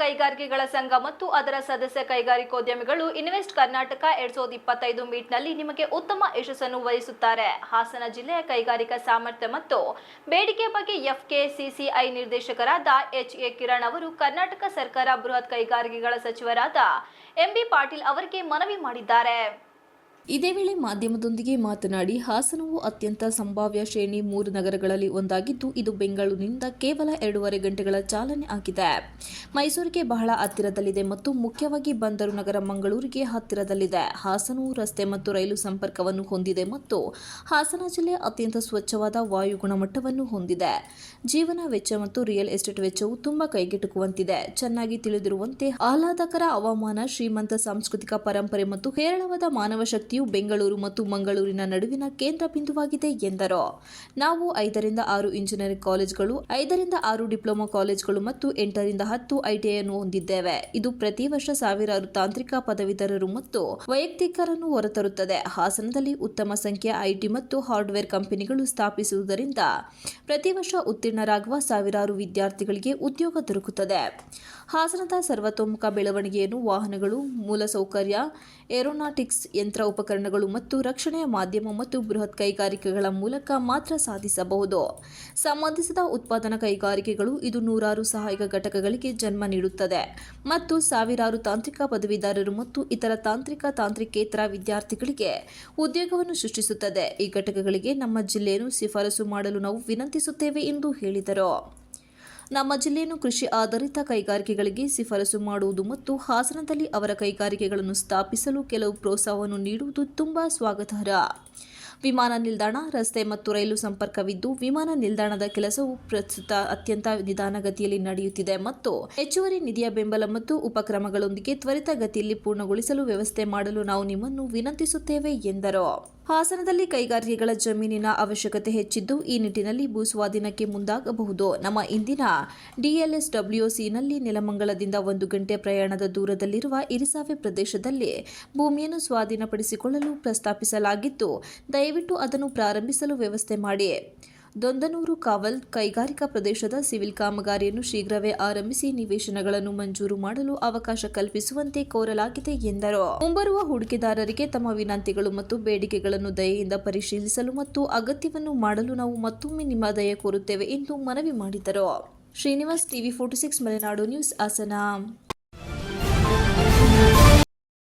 ಕೈಗಾರಿಕೆಗಳ ಸಂಘ ಮತ್ತು ಅದರ ಸದಸ್ಯ ಕೈಗಾರಿಕೋದ್ಯಮಿಗಳು ಇನ್ವೆಸ್ಟ್ ಕರ್ನಾಟಕ ಎರಡ್ ಸಾವಿರದ ಇಪ್ಪತ್ತೈದು ಮೀಟ್ನಲ್ಲಿ ನಿಮಗೆ ಉತ್ತಮ ಯಶಸ್ಸನ್ನು ವಹಿಸುತ್ತಾರೆ. ಹಾಸನ ಜಿಲ್ಲೆಯ ಕೈಗಾರಿಕಾ ಸಾಮರ್ಥ್ಯ ಮತ್ತು ಬೇಡಿಕೆ ಬಗ್ಗೆ ಎಫ್ಕೆಸಿಸಿಐ ನಿರ್ದೇಶಕರಾದ ಎಚ್ ಎ ಕಿರಣ್ ಅವರು ಕರ್ನಾಟಕ ಸರ್ಕಾರ ಬೃಹತ್ ಕೈಗಾರಿಕೆಗಳ ಸಚಿವರಾದ ಎಂಬಿ ಪಾಟೀಲ್ ಅವರಿಗೆ ಮನವಿ ಮಾಡಿದ್ದಾರೆ. ಇದೇ ವೇಳೆ ಮಾಧ್ಯಮದೊಂದಿಗೆ ಮಾತನಾಡಿ ಹಾಸನವು ಅತ್ಯಂತ ಸಂಭಾವ್ಯ ಶ್ರೇಣಿ ಮೂರು ನಗರಗಳಲ್ಲಿ ಒಂದಾಗಿದ್ದು, ಇದು ಬೆಂಗಳೂರಿನಿಂದ ಕೇವಲ ಎರಡೂವರೆ ಗಂಟೆಗಳ ಚಾಲನೆ ಆಗಿದೆ. ಮೈಸೂರಿಗೆ ಬಹಳ ಹತ್ತಿರದಲ್ಲಿದೆ ಮತ್ತು ಮುಖ್ಯವಾಗಿ ಬಂದರು ನಗರ ಮಂಗಳೂರಿಗೆ ಹತ್ತಿರದಲ್ಲಿದೆ. ಹಾಸನವು ರಸ್ತೆ ಮತ್ತು ರೈಲು ಸಂಪರ್ಕವನ್ನು ಹೊಂದಿದೆ ಮತ್ತು ಹಾಸನ ಜಿಲ್ಲೆ ಅತ್ಯಂತ ಸ್ವಚ್ಛವಾದ ವಾಯು ಗುಣಮಟ್ಟವನ್ನು ಹೊಂದಿದೆ. ಜೀವನ ವೆಚ್ಚ ಮತ್ತು ರಿಯಲ್ ಎಸ್ಟೇಟ್ ವೆಚ್ಚವು ತುಂಬಾ ಕೈಗೆಟುಕುವಂತಿದೆ. ಚೆನ್ನಾಗಿ ತಿಳಿದಿರುವಂತೆ ಆಹ್ಲಾದಕರ ಹವಾಮಾನ, ಶ್ರೀಮಂತ ಸಾಂಸ್ಕೃತಿಕ ಪರಂಪರೆ ಮತ್ತು ಹೇರಳವಾದ ಮಾನವ ಶಕ್ತಿಯು ಬೆಂಗಳೂರು ಮತ್ತು ಮಂಗಳೂರಿನ ನಡುವಿನ ಕೇಂದ್ರ ಬಿಂದುವಾಗಿದೆ ಎಂದರು. ನಾವು ಐದರಿಂದ ಆರು ಇಂಜಿನಿಯರಿಂಗ್ ಕಾಲೇಜುಗಳು, ಐದರಿಂದ ಆರು ಡಿಪ್ಲೊಮಾ ಕಾಲೇಜುಗಳು ಮತ್ತು ಎಂಟರಿಂದ ಹತ್ತು ಐಟಿಐಯನ್ನು ಹೊಂದಿದ್ದೇವೆ. ಇದು ಪ್ರತಿ ವರ್ಷ ಸಾವಿರಾರು ತಾಂತ್ರಿಕ ಪದವೀಧರರು ಮತ್ತು ವೈಯಕ್ತಿಕರನ್ನು ಹೊರತರುತ್ತದೆ. ಹಾಸನದಲ್ಲಿ ಉತ್ತಮ ಸಂಖ್ಯೆ ಐಟಿ ಮತ್ತು ಹಾರ್ಡ್ವೇರ್ ಕಂಪನಿಗಳು ಸ್ಥಾಪಿಸುವುದರಿಂದ ಪ್ರತಿ ವರ್ಷ ಉತ್ತೀರ್ಣರಾಗುವ ಸಾವಿರಾರು ವಿದ್ಯಾರ್ಥಿಗಳಿಗೆ ಉದ್ಯೋಗ ದೊರಕುತ್ತದೆ. ಹಾಸನದ ಸರ್ವತೋಮುಖ ಬೆಳವಣಿಗೆಯನ್ನು ವಾಹನಗಳು, ಮೂಲಸೌಕರ್ಯ, ಏರೋನಾಟಿಕ್ಸ್ ಯಂತ್ರ ಉಪಕರಣಗಳು ಮತ್ತು ರಕ್ಷಣೆಯ ಮಾಧ್ಯಮ ಮತ್ತು ಬೃಹತ್ ಕೈಗಾರಿಕೆಗಳ ಮೂಲಕ ಮಾತ್ರ ಸಾಧಿಸಬಹುದು. ಸಂಬಂಧಿಸಿದ ಉತ್ಪಾದನಾ ಕೈಗಾರಿಕೆಗಳು ಇದು ನೂರಾರು ಸಹಾಯಕ ಘಟಕಗಳಿಗೆ ಜನ್ಮ ನೀಡುತ್ತದೆ ಮತ್ತು ಸಾವಿರಾರು ತಾಂತ್ರಿಕ ಪದವೀಧರರು ಮತ್ತು ಇತರ ತಾಂತ್ರಿಕ ತಾಂತ್ರಿಕೇತರ ವಿದ್ಯಾರ್ಥಿಗಳಿಗೆ ಉದ್ಯೋಗವನ್ನು ಸೃಷ್ಟಿಸುತ್ತದೆ. ಈ ಘಟಕಗಳಿಗೆ ನಮ್ಮ ಜಿಲ್ಲೆಯನ್ನು ಶಿಫಾರಸು ಮಾಡಲು ನಾವು ವಿನಂತಿಸುತ್ತೇವೆ ಎಂದು ಹೇಳಿದರು. ನಮ್ಮ ಜಿಲ್ಲೆಯನ್ನು ಕೃಷಿ ಆಧಾರಿತ ಕೈಗಾರಿಕೆಗಳಿಗೆ ಶಿಫಾರಸು ಮಾಡುವುದು ಮತ್ತು ಹಾಸನದಲ್ಲಿ ಅವರ ಕೈಗಾರಿಕೆಗಳನ್ನು ಸ್ಥಾಪಿಸಲು ಕೆಲವು ಪ್ರೋತ್ಸಾಹವನ್ನು ನೀಡುವುದು ತುಂಬಾ ಸ್ವಾಗತಾರ್ಹ. ವಿಮಾನ ನಿಲ್ದಾಣ, ರಸ್ತೆ ಮತ್ತು ರೈಲು ಸಂಪರ್ಕವಿದ್ದು, ವಿಮಾನ ನಿಲ್ದಾಣದ ಕೆಲಸವು ಪ್ರಸ್ತುತ ಅತ್ಯಂತ ನಿಧಾನಗತಿಯಲ್ಲಿ ನಡೆಯುತ್ತಿದೆ ಮತ್ತು ಹೆಚ್ಚುವರಿ ನಿಧಿಯ ಬೆಂಬಲ ಮತ್ತು ಉಪಕ್ರಮಗಳೊಂದಿಗೆ ತ್ವರಿತ ಗತಿಯಲ್ಲಿ ಪೂರ್ಣಗೊಳಿಸಲು ವ್ಯವಸ್ಥೆ ಮಾಡಲು ನಾವು ನಿಮ್ಮನ್ನು ವಿನಂತಿಸುತ್ತೇವೆ, ಎಂದರು. ಹಾಸನದಲ್ಲಿ ಕೈಗಾರಿಕೆಗಳ ಜಮೀನಿನ ಅವಶ್ಯಕತೆ ಹೆಚ್ಚಿದ್ದು, ಈ ನಿಟ್ಟಿನಲ್ಲಿ ಭೂಸ್ವಾಧೀನಕ್ಕೆ ಮುಂದಾಗಬಹುದು. ನಮ್ಮ ಇಂದಿನ ಡಿಎಲ್ಎಸ್ಡಬ್ಲ್ಯೂಸಿನಲ್ಲಿ ನೆಲಮಂಗಲದಿಂದ ಒಂದು ಗಂಟೆ ಪ್ರಯಾಣದ ದೂರದಲ್ಲಿರುವ ಇರಿಸಾವೆ ಪ್ರದೇಶದಲ್ಲಿ ಭೂಮಿಯನ್ನು ಸ್ವಾಧೀನಪಡಿಸಿಕೊಳ್ಳಲು ಪ್ರಸ್ತಾಪಿಸಲಾಗಿದ್ದು ದಯವಿಟ್ಟು ಅದನ್ನು ಪ್ರಾರಂಭಿಸಲು ವ್ಯವಸ್ಥೆ ಮಾಡಿ. ದೊಂದನೂರು ಕಾವಲ್ ಕೈಗಾರಿಕಾ ಪ್ರದೇಶದ ಸಿವಿಲ್ ಕಾಮಗಾರಿಯನ್ನು ಶೀಘ್ರವೇ ಆರಂಭಿಸಿ ನಿವೇಶನಗಳನ್ನು ಮಂಜೂರು ಮಾಡಲು ಅವಕಾಶ ಕಲ್ಪಿಸುವಂತೆ ಕೋರಲಾಗಿದೆ ಎಂದರು. ಮುಂಬರುವ ಹೂಡಿಕೆದಾರರಿಗೆ ತಮ್ಮ ವಿನಂತಿಗಳು ಮತ್ತು ಬೇಡಿಕೆಗಳನ್ನು ದಯೆಯಿಂದ ಪರಿಶೀಲಿಸಲು ಮತ್ತು ಅಗತ್ಯವನ್ನು ಮಾಡಲು ನಾವು ಮತ್ತೊಮ್ಮೆ ನಿಮ್ಮ ದಯೆ ಕೋರುತ್ತೇವೆ ಎಂದು ಮನವಿ ಮಾಡಿದರು. Srinivas TV forty six, Malenadu news, Hassan.